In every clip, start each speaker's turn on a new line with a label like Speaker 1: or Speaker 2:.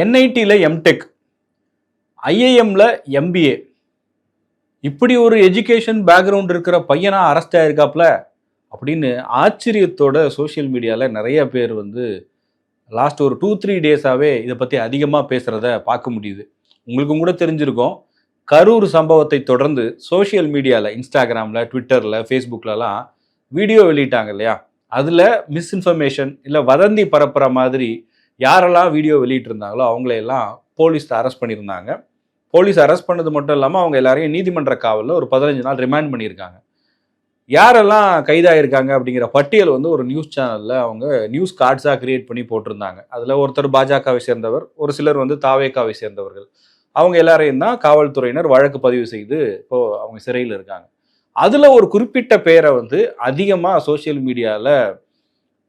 Speaker 1: என்ஐடியில் MTech ஐஏஎம்ல MBA இப்படி ஒரு education background இருக்கிற பையனா அரெஸ்ட் ஆயிருக்காப்ல அப்படின்னு ஆச்சரியத்தோட சோஷியல் மீடியாவில் நிறைய பேர் வந்து லாஸ்ட் ஒரு டூ த்ரீ டேஸாகவே இதை பற்றி அதிகமாக பேசுகிறத பார்க்க முடியுது. உங்களுக்கும் கூட தெரிஞ்சிருக்கும். கரூர் சம்பவத்தை தொடர்ந்து சோஷியல் மீடியாவில் இன்ஸ்டாகிராமில் ட்விட்டரில் ஃபேஸ்புக்லலாம் வீடியோ வெளியிட்டாங்க இல்லையா? அதில் மிஸ்இன்ஃபர்மேஷன் இல்லை வதந்தி பரப்புகிற மாதிரி யாரெல்லாம் வீடியோ வெளியிட்டிருந்தாங்களோ அவங்களையெல்லாம் போலீஸ் அரெஸ்ட் பண்ணியிருந்தாங்க. போலீஸ் அரெஸ்ட் பண்ணது மட்டும் இல்லாமல் அவங்க எல்லாரையும் நீதிமன்ற காவலில் ஒரு பதினஞ்சு நாள் ரிமாண்ட் பண்ணியிருக்காங்க. யாரெல்லாம் கைதாயிருக்காங்க அப்படிங்கிற பட்டியல் வந்து ஒரு நியூஸ் சேனலில் அவங்க நியூஸ் கார்ட்ஸாக கிரியேட் பண்ணி போட்டிருந்தாங்க. அதில் ஒருத்தர் பாஜகவை சேர்ந்தவர் ஒரு சிலர் வந்து தாவேக்காவை சேர்ந்தவர்கள். அவங்க எல்லாரையும் தான் காவல்துறையினர் வழக்கு பதிவு செய்து இப்போ அவங்க சிறையில் இருக்காங்க. அதில் ஒரு குறிப்பிட்ட பேரை வந்து அதிகமாக சோஷியல் மீடியாவில்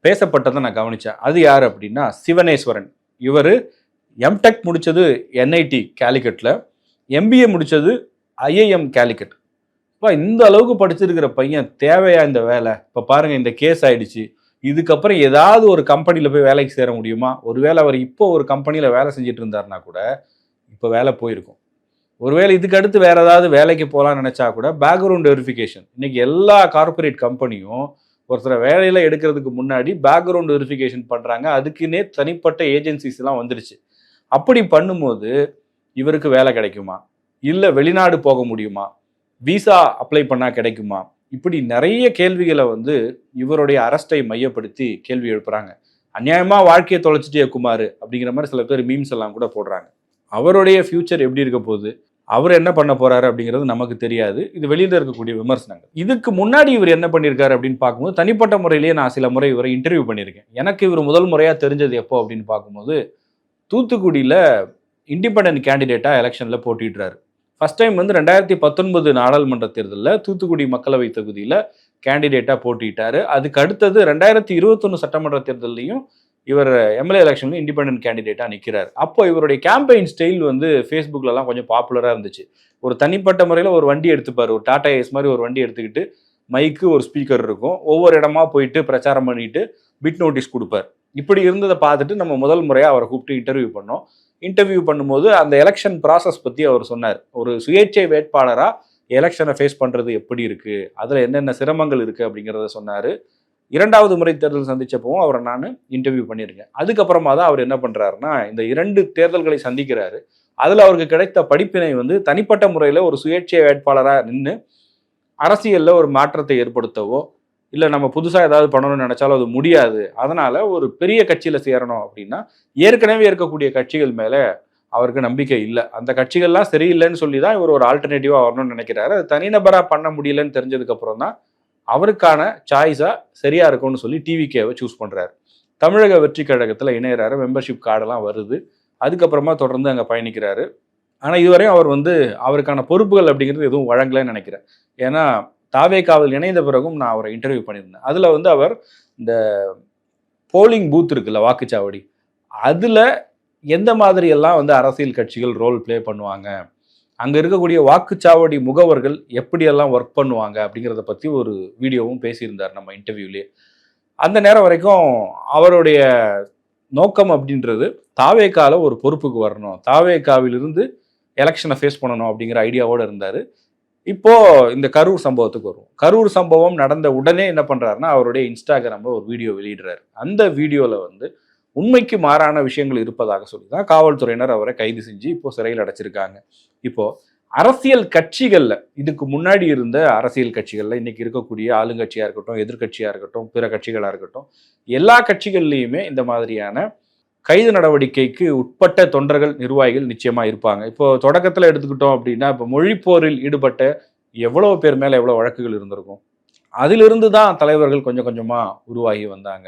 Speaker 1: பேசப்பட்டதை நான் கவனித்தேன் அது யார் அப்படின்னா சிவனேஸ்வரன். இவர் எம்டெக் முடித்தது என்ஐடி கேலிக்கட்டில் எம்பிஏ முடித்தது ஐஏஎம் கேலிக்கட் இப்போ இந்த அளவுக்கு படிச்சிருக்கிற பையன் தேவையா இந்த வேலை? இப்போ பாருங்கள் இந்த கேஸ் ஆயிடுச்சு. இதுக்கப்புறம் ஏதாவது ஒரு கம்பெனியில் போய் வேலைக்கு சேர முடியுமா? ஒருவேளை அவர் இப்போ ஒரு கம்பெனியில் வேலை செஞ்சுட்டு இருந்தாருன்னா கூட இப்போ வேலை போயிருக்கும். ஒருவேளை இதுக்கு அடுத்து வேறு ஏதாவது வேலைக்கு போகலாம்னு நினச்சா கூட பேக்ரவுண்ட் வெரிஃபிகேஷன் இன்றைக்கி எல்லா கார்ப்பரேட் கம்பெனியும் ஒருத்தரை வேலையில் எடுக்கிறதுக்கு முன்னாடி பேக்ரவுண்ட் வெரிஃபிகேஷன் பண்ணுறாங்க அதுக்குன்னே தனிப்பட்ட ஏஜென்சிஸ் எல்லாம் வந்துருச்சு. அப்படி பண்ணும்போது இவருக்கு வேலை கிடைக்குமா? இல்லை வெளிநாடு போக முடியுமா? விசா அப்ளை பண்ணால் கிடைக்குமா? இப்படி நிறைய கேள்விகளை வந்து இவருடைய அரஸ்டை மையப்படுத்தி கேள்வி எழுப்புறாங்க. அநியாயமாக வாழ்க்கையை தொலைச்சிட்டே குமார் அப்படிங்கிற மாதிரி சில பேர் மீம்ஸ் எல்லாம் கூட போடுறாங்க. அவருடைய ஃபியூச்சர் எப்படி இருக்க போகுது? அவர் என்ன பண்ண போறாரு அப்படிங்கிறது நமக்கு தெரியாது. இது வெளியில இருக்கக்கூடிய விமர்சனங்கள். இதுக்கு முன்னாடி இவர் என்ன பண்ணியிருக்காரு அப்படின்னு பார்க்கும்போது தனிப்பட்ட முறையிலேயே நான் சில முறை இவரை இன்டர்வியூ பண்ணியிருக்கேன். எனக்கு இவர் முதல் முறையாக தெரிஞ்சது எப்போ அப்படின்னு பார்க்கும்போது தூத்துக்குடியில் இண்டிபெண்டன்ட் கேண்டிடேட்டாக எலெக்ஷனில் போட்டிடுறாரு ஃபர்ஸ்ட் டைம் வந்து ரெண்டாயிரத்தி பத்தொன்பது நாடாளுமன்ற தேர்தலில் தூத்துக்குடி மக்களவை தொகுதியில் கேண்டிடேட்டாக போட்டிட்டாரு அதுக்கு அடுத்தது ரெண்டாயிரத்தி இருபத்தொன்று சட்டமன்ற தேர்தலையும் இவர் எம்எல்ஏ எலெக்ஷன்லையும் இண்டிபெண்ட் கேண்டிடேட்டாக நிற்கிறார் அப்போ இவருடைய கேம்பெயின் ஸ்டைல் வந்து ஃபேஸ்புக்லலாம் கொஞ்சம் பாப்புலராக இருந்துச்சு. ஒரு தனிப்பட்ட முறையில் ஒரு வண்டி எடுத்துப்பார். ஒரு டாடா ஏஸ் மாதிரி ஒரு வண்டி எடுத்துக்கிட்டு மைக்கு ஒரு ஸ்பீக்கர் இருக்கும். ஒவ்வொரு இடமா போயிட்டு பிரச்சாரம் பண்ணிட்டு பிட் நோட்டீஸ் கொடுப்பார். இப்படி இருந்ததை பார்த்துட்டு நம்ம முதல் முறையாக அவரை கூப்பிட்டு இன்டர்வியூ பண்ணோம். இன்டர்வியூ பண்ணும்போது அந்த எலெக்ஷன் ப்ராசஸ் பற்றி அவர் சொன்னார். ஒரு சுயேட்சை வேட்பாளராக எலெக்ஷனை ஃபேஸ் பண்ணுறது எப்படி இருக்குது அதில் என்னென்ன சிரமங்கள் இருக்குது அப்படிங்கிறத சொன்னார். இரண்டாவது முறை தேர்தல் சந்தித்தப்பவும் அவரை நான் இன்டர்வியூ பண்ணியிருக்கேன். அதுக்கப்புறமா தான் அவர் என்ன பண்ணுறாருன்னா இந்த இரண்டு தேர்தல்களை சந்திக்கிறாரு. அதில் அவருக்கு கிடைத்த படிப்பினை வந்து தனிப்பட்ட முறையில் ஒரு சுயேட்சை வேட்பாளராக நின்று அரசியலில் ஒரு மாற்றத்தை ஏற்படுத்தவோ இல்லை நம்ம புதுசாக ஏதாவது பண்ணணும்னு நினச்சாலும் அது முடியாது. அதனால் ஒரு பெரிய கட்சியில் சேரணும் அப்படின்னா ஏற்கனவே இருக்கக்கூடிய கட்சிகள் மேலே அவருக்கு நம்பிக்கை இல்லை. அந்த கட்சிகள்லாம் சரியில்லைன்னு சொல்லி தான் இவர் ஒரு ஆல்டர்னேட்டிவாக வரணும்னு நினைக்கிறாரு. அது தனிநபராக பண்ண முடியலன்னு தெரிஞ்சதுக்கப்புறம் தான் அவருக்கான சாய்ஸாக சரியாக இருக்கும்னு சொல்லி டிவிகேவை சூஸ் பண்ணுறாரு தமிழக வெற்றி கழகத்தில் இணையிறாரு மெம்பர்ஷிப் கார்டெல்லாம் வருது. அதுக்கப்புறமா தொடர்ந்து அங்கே பயணிக்கிறாரு. ஆனால் இதுவரையும் அவர் வந்து அவருக்கான பொறுப்புகள் அப்படிங்கிறது எதுவும் வழங்கலைன்னு நினைக்கிறேன். ஏன்னா தாவே காவல் இணைந்த பிறகும் நான் அவரை இன்டர்வியூ பண்ணியிருந்தேன். அதில் வந்து அவர் இந்த போலிங் பூத் இருக்குல்ல வாக்குச்சாவடி அதில் எந்த மாதிரியெல்லாம் வந்து அரசியல் கட்சிகள் ரோல் ப்ளே பண்ணுவாங்க? அங்கே இருக்கக்கூடிய வாக்குச்சாவடி முகவர்கள் எப்படியெல்லாம் ஒர்க் பண்ணுவாங்க அப்படிங்கிறத பற்றி ஒரு வீடியோவும் பேசியிருந்தார் நம்ம இன்டர்வியூலேயே அந்த நேரம் வரைக்கும் அவருடைய நோக்கம் அப்படின்றது தாவேக்கால ஒரு பொறுப்புக்கு வரணும். தாவேக்காவிலிருந்து எலெக்ஷனை ஃபேஸ் பண்ணணும் அப்படிங்கிற ஐடியாவோடு இருந்தார். இப்போது இந்த கரூர் சம்பவத்துக்கு வரும் கரூர் சம்பவம் நடந்த உடனே என்ன பண்ணுறாருன்னா அவருடைய இன்ஸ்டாகிராமில் ஒரு வீடியோ வெளியிடுறாரு. அந்த வீடியோவில் வந்து உண்மைக்கு மாறான விஷயங்கள் இருப்பதாக சொல்லி தான் காவல்துறையினர் அவரை கைது செஞ்சு இப்போ சிறையில் அடைச்சிருக்காங்க. இப்போ அரசியல் கட்சிகளில் இதுக்கு முன்னாடி இருந்த அரசியல் கட்சிகளில் இன்னைக்கு இருக்கக்கூடிய ஆளுங்கட்சியாக இருக்கட்டும் எதிர்கட்சியாக இருக்கட்டும் பிற கட்சிகளாக இருக்கட்டும் எல்லா கட்சிகள்லையுமே இந்த மாதிரியான கைது நடவடிக்கைக்கு உட்பட்ட தொண்டர்கள் நிர்வாகிகள் நிச்சயமாக இருப்பாங்க. இப்போ தொடக்கத்தில் எடுத்துக்கிட்டோம் அப்படின்னா இப்போ மொழிப்போரில் ஈடுபட்ட எவ்வளோ பேர் மேலே எவ்வளோ வழக்குகள் இருந்திருக்கும்? அதிலிருந்து தான் தலைவர்கள் கொஞ்சம் கொஞ்சமாக உருவாகி வந்தாங்க.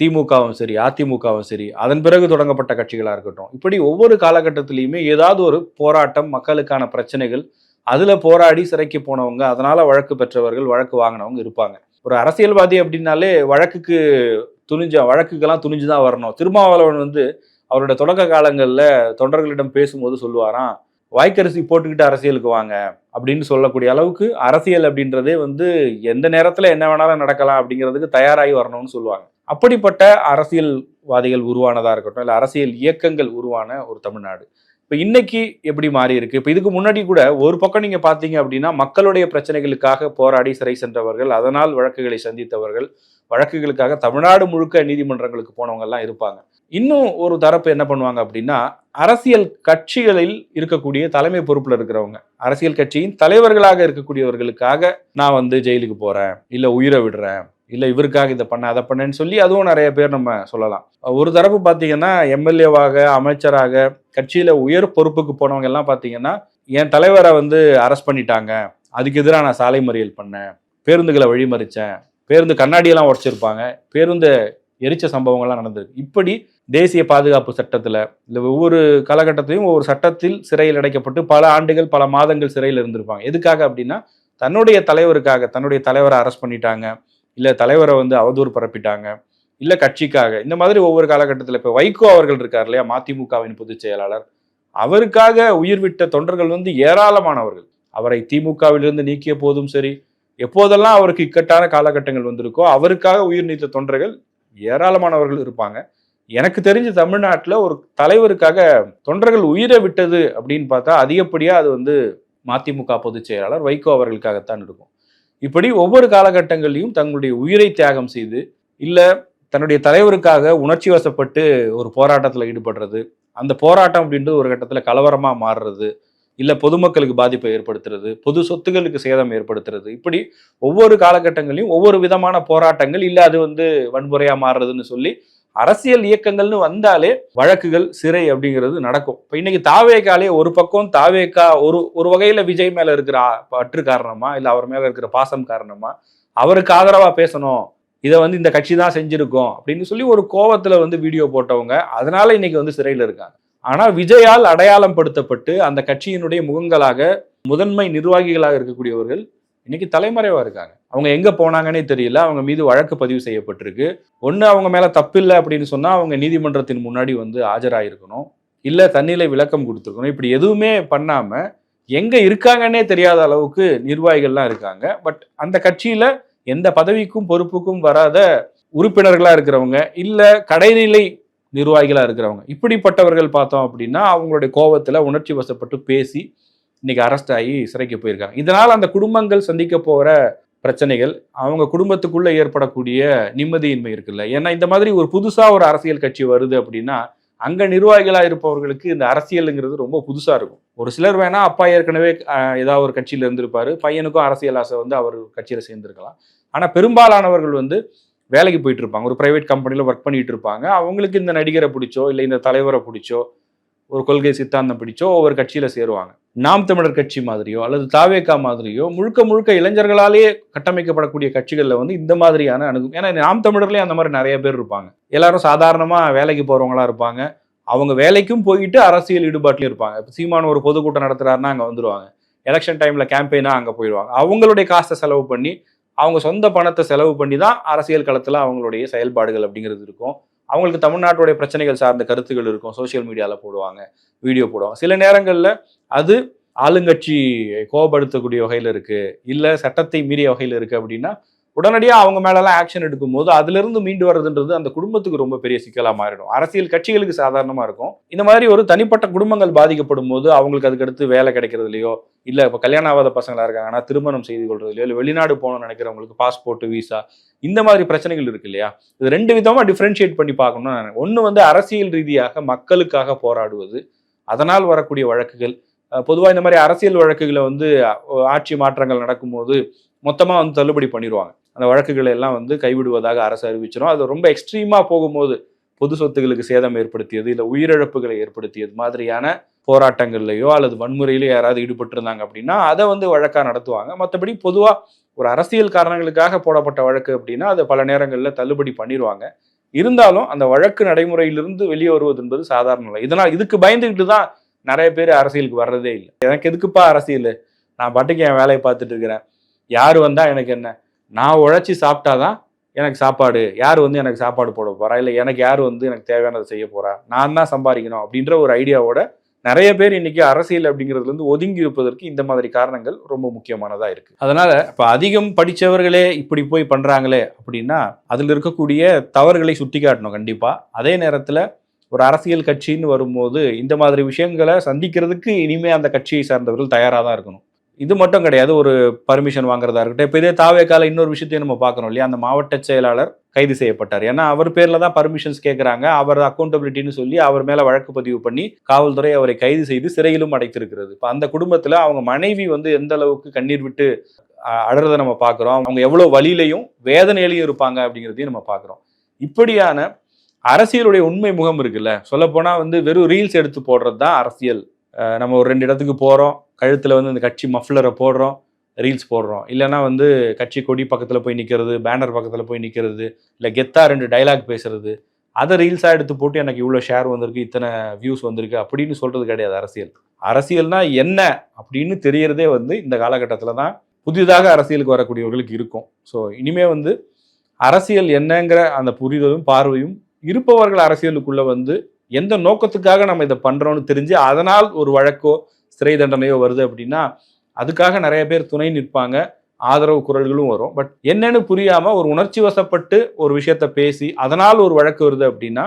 Speaker 1: திமுகவும் சரி அதிமுகவும் சரி அதன் பிறகு தொடங்கப்பட்ட கட்சிகளாக இருக்கட்டும். இப்படி ஒவ்வொரு காலகட்டத்திலையுமே ஏதாவது ஒரு போராட்டம் மக்களுக்கான பிரச்சனைகள் அதில் போராடி சிறைக்கு போனவங்க அதனால் வழக்கு பெற்றவர்கள் வழக்கு வாங்கினவங்க இருப்பாங்க. ஒரு அரசியல்வாதி அப்படின்னாலே வழக்குக்கு துணிஞ்ச வழக்குக்கெல்லாம் துணிஞ்சு தான் வரணும். திருமாவளவன் வந்து அவரோட தொடக்க காலங்களில் தொண்டர்களிடம் பேசும்போது சொல்லுவாராம் வாய்க்கரிசி போட்டுக்கிட்டு அரசியலுக்கு வாங்க அப்படின்னு சொல்லக்கூடிய அளவுக்கு அரசியல் அப்படின்றதே வந்து எந்த நேரத்தில் என்ன வேணாலும் நடக்கலாம் அப்படிங்கிறதுக்கு தயாராகி வரணும்னு சொல்லுவாங்க. அப்படிப்பட்ட அரசியல்வாதிகள் உருவானதாக இருக்கட்டும் இல்லை அரசியல் இயக்கங்கள் உருவான ஒரு தமிழ்நாடு. இப்போ இன்னைக்கு எப்படி மாறி இருக்கு இப்போ இதுக்கு முன்னாடி கூட ஒரு பக்கம் நீங்கள் பார்த்தீங்க அப்படின்னா மக்களுடைய பிரச்சனைகளுக்காக போராடி சிறை சென்றவர்கள் அதனால் வழக்குகளை சந்தித்தவர்கள் வழக்குகளுக்காக தமிழ்நாடு முழுக்க நீதிமன்றங்களுக்கு போனவங்கள்லாம் இருப்பாங்க. இன்னும் ஒரு தரப்பு என்ன பண்ணுவாங்க அப்படின்னா அரசியல் கட்சிகளில் இருக்கக்கூடிய தலைமை பொறுப்பில் இருக்கிறவங்க அரசியல் கட்சியின் தலைவர்களாக இருக்கக்கூடியவர்களுக்காக நான் வந்து ஜெயிலுக்கு போகிறேன் இல்லை உயிரை விடுறேன் இல்லை இவருக்காக இதை பண்ண அதை பண்ணேன்னு சொல்லி அதுவும் நிறைய பேர் நம்ம சொல்லலாம். ஒரு தரப்பு பார்த்தீங்கன்னா எம்எல்ஏவாக அமைச்சராக கட்சியில் உயர் பொறுப்புக்கு போனவங்க எல்லாம் பார்த்தீங்கன்னா என் தலைவரை வந்து அரெஸ்ட் பண்ணிட்டாங்க. அதுக்கு எதிராக நான் சாலை மறியல் பண்ணேன். பேருந்துகளை வழிமறித்தேன் பேருந்து கண்ணாடியெல்லாம் உடைச்சிருப்பாங்க. பேருந்து எரிச்ச சம்பவங்கள்லாம் நடந்திருக்கு இப்படி தேசிய பாதுகாப்பு சட்டத்தில் இல்லை ஒவ்வொரு காலகட்டத்திலையும் ஒவ்வொரு சட்டத்தில் சிறையில் அடைக்கப்பட்டு பல ஆண்டுகள் பல மாதங்கள் சிறையில் இருந்திருப்பாங்க. எதுக்காக அப்படின்னா தன்னுடைய தலைவருக்காக தன்னுடைய தலைவரை அரெஸ்ட் பண்ணிட்டாங்க. இல்லை தலைவரை வந்து அவதூறு பரப்பிட்டாங்க. இல்லை கட்சிக்காக. இந்த மாதிரி ஒவ்வொரு காலகட்டத்தில் இப்போ வைகோ அவர்கள் இருக்கார் இல்லையா? மதிமுகவின் பொதுச் செயலாளர். அவருக்காக உயிர் விட்ட தொண்டர்கள் வந்து ஏராளமானவர்கள். அவரை திமுகவிலிருந்து நீக்கிய போதும் சரி எப்போதெல்லாம் அவருக்கு இக்கட்டான காலகட்டங்கள் வந்திருக்கோ அவருக்காக உயிர் நீத்த தொண்டர்கள் ஏராளமானவர்கள் இருப்பாங்க. எனக்கு தெரிஞ்ச தமிழ்நாட்டில் ஒரு தலைவருக்காக தொண்டர்கள் உயிரை விட்டது அப்படின்னு பார்த்தா அதிகப்படியாக அது வந்து மதிமுக பொதுச் செயலாளர் வைகோ அவர்களுக்காகத்தான் இருக்கும். இப்படி ஒவ்வொரு காலகட்டங்களிலும் தங்களுடைய உயிரை தியாகம் செய்து இல்லை தன்னுடைய தலைவருக்காக உணர்ச்சி வசப்பட்டு ஒரு போராட்டத்தில் ஈடுபடுறது அந்த போராட்டம் அப்படின்றது ஒரு கட்டத்தில் கலவரமாக மாறுறது இல்லை பொதுமக்களுக்கு பாதிப்பை ஏற்படுத்துறது பொது சொத்துக்களுக்கு சேதம் ஏற்படுத்துறது இப்படி ஒவ்வொரு காலகட்டங்களையும் ஒவ்வொரு விதமான போராட்டங்கள் இல்லை அது வந்து வன்முறையாக மாறுறதுன்னு சொல்லி அரசியல் இயக்கங்கள்னு வந்தாலே வழக்குகள் சிறை அப்படிங்கிறது நடக்கும். இப்போ இன்னைக்கு தாவேக்காலே ஒரு பக்கம் தாவேக்கா ஒரு ஒரு வகையில் விஜய் மேலே இருக்கிற பற்று காரணமா இல்லை அவர் மேலே இருக்கிற பாசம் காரணமா அவருக்கு ஆதரவாக பேசணும் இதை வந்து இந்த கட்சி தான் செஞ்சுருக்கோம் அப்படின்னு சொல்லி ஒரு கோவத்தில் வந்து வீடியோ போட்டவங்க அதனால இன்னைக்கு வந்து சிறையில் இருக்காங்க. ஆனால் விஜயால் அடையாளம் படுத்தப்பட்டு அந்த கட்சியினுடைய முகங்களாக முதன்மை நிர்வாகிகளாக இருக்கக்கூடியவர்கள் இன்னைக்கு தலைமறைவா இருக்காங்க. அவங்க எங்க போனாங்கன்னே தெரியல. அவங்க மீது வழக்கு பதிவு செய்யப்பட்டிருக்கு. ஒன்று அவங்க மேலே தப்பில்லை அப்படின்னு சொன்னால் அவங்க நீதிமன்றத்தின் முன்னாடி வந்து ஆஜராயிருக்கணும். இல்லை தன்னிலை விளக்கம் கொடுத்துருக்கணும். இப்படி எதுவுமே பண்ணாமல் எங்கே இருக்காங்கன்னே தெரியாத அளவுக்கு நிர்வாகிகள்லாம் இருக்காங்க. பட் அந்த கட்சியில் எந்த பதவிக்கும் பொறுப்புக்கும் வராத உறுப்பினர்களாக இருக்கிறவங்க இல்லை கடைநிலை நிர்வாகிகளாக இருக்கிறவங்க இப்படிப்பட்டவர்கள் பார்த்தோம் அப்படின்னா அவங்களுடைய கோபத்தில் உணர்ச்சி வசப்பட்டு பேசி இன்னைக்கு அரெஸ்ட் ஆகி சிறைக்கு போயிருக்காங்க. இதனால் அந்த குடும்பங்கள் சந்திக்க போகிற பிரச்சனைகள் அவங்க குடும்பத்துக்குள்ளே ஏற்படக்கூடிய நிம்மதியின்மை இருக்குல்ல. ஏன்னா இந்த மாதிரி ஒரு புதுசாக ஒரு அரசியல் கட்சி வருது அப்படின்னா அங்கே நிர்வாகிகளாக இருப்பவர்களுக்கு இந்த அரசியலுங்கிறது ரொம்ப புதுசாக இருக்கும். ஒரு சிலர் வேணால் அப்பா ஏற்கனவே ஏதாவது ஒரு கட்சியில் இருந்திருப்பார். பையனுக்கும் அரசியல் ஆசை வந்து அவர் கட்சியில் சேர்ந்துருக்கலாம். ஆனால் பெரும்பாலானவர்கள் வந்து வேலைக்கு போயிட்டு இருப்பாங்க. ஒரு ப்ரைவேட் கம்பெனியில் ஒர்க் பண்ணிட்டு இருப்பாங்க. அவங்களுக்கு இந்த நடிகரை பிடிச்சோ இல்லை இந்த தலைவரை பிடிச்சோ ஒரு கொள்கை சித்தாந்தம் பிடிச்சோ ஒவ்வொரு கட்சியில் சேருவாங்க. நாம் தமிழர் கட்சி மாதிரியோ அல்லது தாவேக்கா மாதிரியோ முழுக்க முழுக்க இளைஞர்களாலேயே கட்டமைக்கப்படக்கூடிய கட்சிகளில் வந்து இந்த மாதிரியான அணுகும் ஏன்னா நாம் தமிழர்லேயே அந்த மாதிரி நிறைய பேர் இருப்பாங்க. எல்லாரும் சாதாரணமாக வேலைக்கு போகிறவங்களா இருப்பாங்க. அவங்க வேலைக்கும் போயிட்டு அரசியல் ஈடுபாட்டிலும் இருப்பாங்க. இப்போ சீமான ஒரு பொதுக்கூட்டம் நடத்துறாருன்னா அங்கே வந்துருவாங்க. எலெக்ஷன் டைமில் கேம்பெயினாக அங்கே போயிடுவாங்க. அவங்களுடைய காசை செலவு பண்ணி அவங்க சொந்த பணத்தை செலவு பண்ணி தான் அரசியல் களத்தில் அவங்களுடைய செயல்பாடுகள் அப்படிங்கிறது இருக்கும். அவங்களுக்கு தமிழ்நாட்டுடைய பிரச்சனைகள் சார்ந்த கருத்துக்கள் இருக்கும். சோஷியல் மீடியாவில் போடுவாங்க வீடியோ போடுவாங்க. சில நேரங்களில் அது ஆளுங்கட்சி கோபப்படுத்தக்கூடிய வகையில் இருக்குது இல்லை சட்டத்தை மீறிய வகையில் இருக்குது அப்படின்னா உடனடியாக அவங்க மேலெல்லாம் ஆக்ஷன் எடுக்கும்போது அதிலிருந்து மீண்டு வர்றதுன்றது அந்த குடும்பத்துக்கு ரொம்ப பெரிய சிக்கலாக மாறிடும். அரசியல் கட்சிகளுக்கு சாதாரணமாக இருக்கும். இந்த மாதிரி ஒரு தனிப்பட்ட குடும்பங்கள் பாதிக்கப்படும் போது அவங்களுக்கு அதுக்கடுத்து வேலை கிடைக்கிறதுலையோ இல்லை இப்போ கல்யாணம் ஆகாத பசங்களாக இருக்காங்கன்னா திருமணம் செய்து கொள்றதுலையோ இல்லை வெளிநாடு போகணும்னு நினைக்கிறவங்களுக்கு பாஸ்போர்ட் விசா இந்த மாதிரி பிரச்சனைகள் இருக்கு இல்லையா? இது ரெண்டு விதமாக டிஃப்ரென்ஷியேட் பண்ணி பார்க்கணும்னு ஒன்று வந்து அரசியல் ரீதியாக மக்களுக்காக போராடுவது அதனால் வரக்கூடிய வழக்குகள் பொதுவாக இந்த மாதிரி அரசியல் வழக்குகளை வந்து ஆட்சி மாற்றங்கள் நடக்கும்போது மொத்தமாக வந்து தள்ளுபடி பண்ணிடுவாங்க. அந்த வழக்குகளை எல்லாம் வந்து கைவிடுவதாக அரசு அறிவிச்சிடும் அது ரொம்ப எக்ஸ்ட்ரீமாக போகும்போது பொது சொத்துக்களுக்கு சேதம் ஏற்படுத்தியது இல்லை உயிரிழப்புகளை ஏற்படுத்தியது மாதிரியான போராட்டங்கள்லையோ அல்லது வன்முறையிலோ யாராவது ஈடுபட்டிருந்தாங்க அப்படின்னா அதை வந்து வழக்காக நடத்துவாங்க. மற்றபடி பொதுவாக ஒரு அரசியல் காரணங்களுக்காக போடப்பட்ட வழக்கு அப்படின்னா அதை பல நேரங்களில் தள்ளுபடி பண்ணிடுவாங்க இருந்தாலும் அந்த வழக்கு நடைமுறையிலிருந்து வெளியே வருவது என்பது சாதாரண இல்லை இதனால் இதுக்கு பயந்துக்கிட்டு தான் நிறைய பேர் அரசியலுக்கு வர்றதே இல்லை. எனக்கு எதுக்குப்பா அரசியல்? நான் பாட்டுக்கு என் வேலையை பார்த்துட்டு இருக்கிறேன். யார் வந்தால் எனக்கு என்ன? நான் உழைச்சி சாப்பிட்டாதான் எனக்கு சாப்பாடு. யார் வந்து எனக்கு சாப்பாடு போட போகிறா இல்லை எனக்கு யார் வந்து எனக்கு தேவையானதை செய்ய போகிறா நான் தான் சம்பாதிக்கணும் அப்படின்ற ஒரு ஐடியாவோட நிறைய பேர் இன்னைக்கு அரசியல் அப்படிங்கிறதுலேருந்து ஒதுங்கி இருப்பதற்கு இந்த மாதிரி காரணங்கள் ரொம்ப முக்கியமானதாக இருக்குது அதனால் இப்போ அதிகம் படித்தவர்களே இப்படி போய் பண்ணுறாங்களே அப்படின்னா அதில் இருக்கக்கூடிய தவறுகளை சுட்டி காட்டணும் கண்டிப்பாக அதே நேரத்தில் ஒரு அரசியல் கட்சின்னு வரும்போது இந்த மாதிரி விஷயங்களை சந்திக்கிறதுக்கு இனிமே அந்த கட்சியை சார்ந்தவர்கள் தயாராக தான் இருக்கணும். இது மட்டும் கிடையாது ஒரு பர்மிஷன் வாங்குறதா இருக்கட்டும். இப்போ இதே தாவேக்கால இன்னொரு விஷயத்தையும் நம்ம பார்க்கணும் இல்லையா? அந்த மாவட்ட செயலாளர் கைது செய்யப்பட்டார். ஏன்னா அவர் பேரில் தான் பர்மிஷன்ஸ் கேட்குறாங்க அவர் அக்கௌண்டபிலிட்டின்னு சொல்லி அவர் மேலே வழக்கு பதிவு பண்ணி காவல்துறை அவரை கைது செய்து சிறையிலும் அடைத்திருக்கிறது. இப்போ அந்த குடும்பத்தில் அவங்க மனைவி வந்து எந்த அளவுக்கு கண்ணீர் விட்டு அஹ், அழறதை நம்ம பார்க்குறோம். அவங்க எவ்வளோ வழியிலையும் வேதனையிலையும் இருப்பாங்க அப்படிங்கிறதையும் நம்ம பார்க்குறோம். இப்படியான அரசியலுடைய உண்மை முகம் இருக்குல்ல? சொல்லப்போனால் வந்து வெறும் ரீல்ஸ் எடுத்து போடுறது தான் அரசியல். நம்ம ஒரு ரெண்டு இடத்துக்கு போகிறோம் கழுத்தில் வந்து இந்த கட்சி மஃப்ளரை போடுறோம். ரீல்ஸ் போடுறோம். இல்லைன்னா வந்து கட்சி கொடி பக்கத்தில் போய் நிற்கிறது பேனர் பக்கத்தில் போய் நிற்கிறது இல்லை கெத்தா ரெண்டு டைலாக் பேசுறது அதை ரீல்ஸாக எடுத்து போட்டு எனக்கு இவ்வளோ ஷேர் வந்திருக்கு இத்தனை வியூஸ் வந்திருக்கு அப்படின்னு சொல்கிறது கிடையாது அரசியல். அரசியல்னா என்ன அப்படின்னு தெரியறதே வந்து இந்த காலகட்டத்தில் தான் புதிதாக அரசியலுக்கு வரக்கூடியவர்களுக்கு இருக்கும். ஸோ இனிமே வந்து அரசியல் என்னங்கிற அந்த புரிதலும் பார்வையும் இருப்பவர்கள் அரசியலுக்குள்ளே வந்து எந்த நோக்கத்துக்காக நம்ம இதை பண்ணுறோன்னு தெரிஞ்சு அதனால் ஒரு வழக்கோ சிறை தண்டனையோ வருது அப்படின்னா அதுக்காக நிறைய பேர் துணை நிற்பாங்க. ஆதரவு குரல்களும் வரும். பட் என்னன்னு புரியாமல் ஒரு உணர்ச்சி வசப்பட்டு ஒரு விஷயத்த பேசி அதனால் ஒரு வழக்கு வருது அப்படின்னா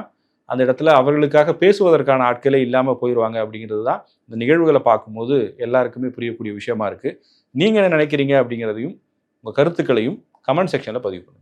Speaker 1: அந்த இடத்துல அவர்களுக்காக பேசுவதற்கான ஆட்களே இல்லாமல் போயிடுவாங்க அப்படிங்கிறது தான் இந்த நிகழ்வுகளை பார்க்கும்போது எல்லாருக்குமே புரியக்கூடிய விஷயமா இருக்குது நீங்கள் என்ன நினைக்கிறீங்க அப்படிங்கிறதையும் உங்கள் கருத்துக்களையும் கமெண்ட் செக்ஷனில் பதிவு பண்ணுங்கள்